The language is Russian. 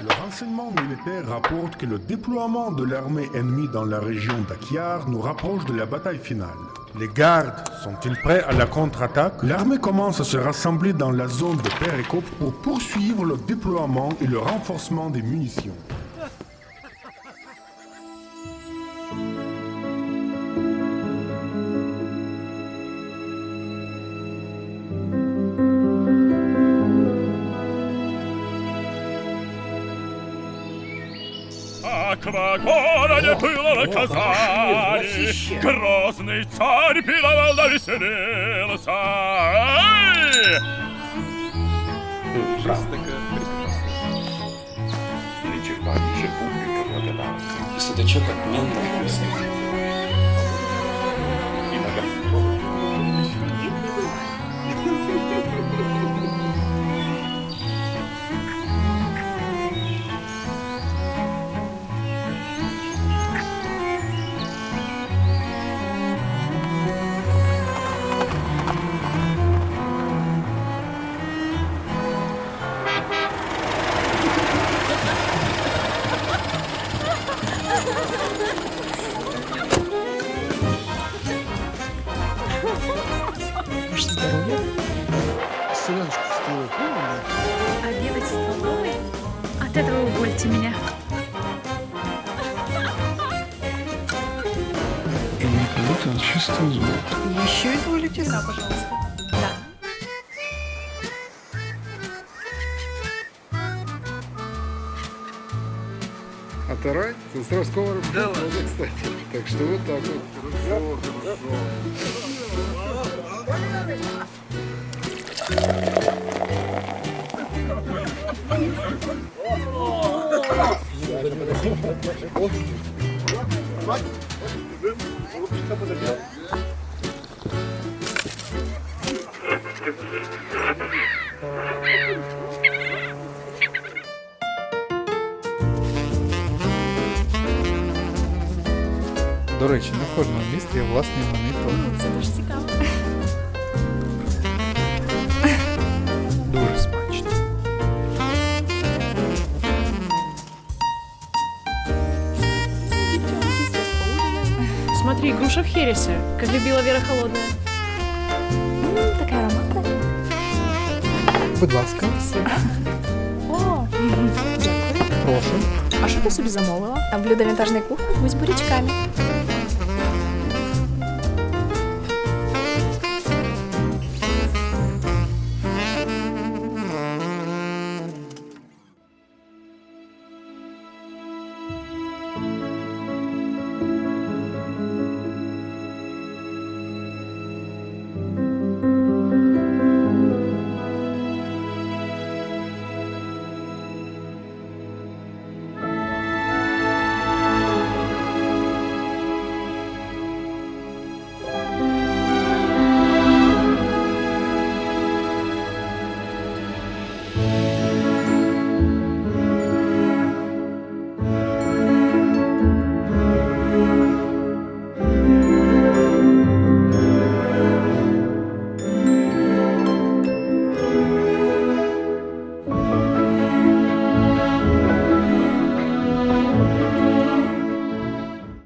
Le renseignement militaire rapporte que le déploiement de l'armée ennemie dans la région d'Akyar nous rapproche de la bataille finale. Les gardes sont-ils prêts à la contre-attaque? L'armée commence à se rassembler dans la zone de Perekop pour poursuivre le déploiement et le renforcement des munitions. Аква городе пылала Казани, Грозный царь пиловал да веселился. Ай! Лечебнейшая публика благодарна. Судачок отменно вкусный. Ваше здоровье. Селяночку в столовой? Обедать в столовой? От этого увольте меня. И кажется, он чисто золото. Еще изволите? Да, пожалуйста. Да. А тарань с Островского да кстати. Так что вот так вот. До речі, не в кожному місті є власний іменний Це дуже цікаво. Смотри, груша в хересе, как любила Вера Холодная. Такая ароматная. Будь ласка, О, прошу. А що ти собі замовила? а блюдо винтажной кухни с бурячками.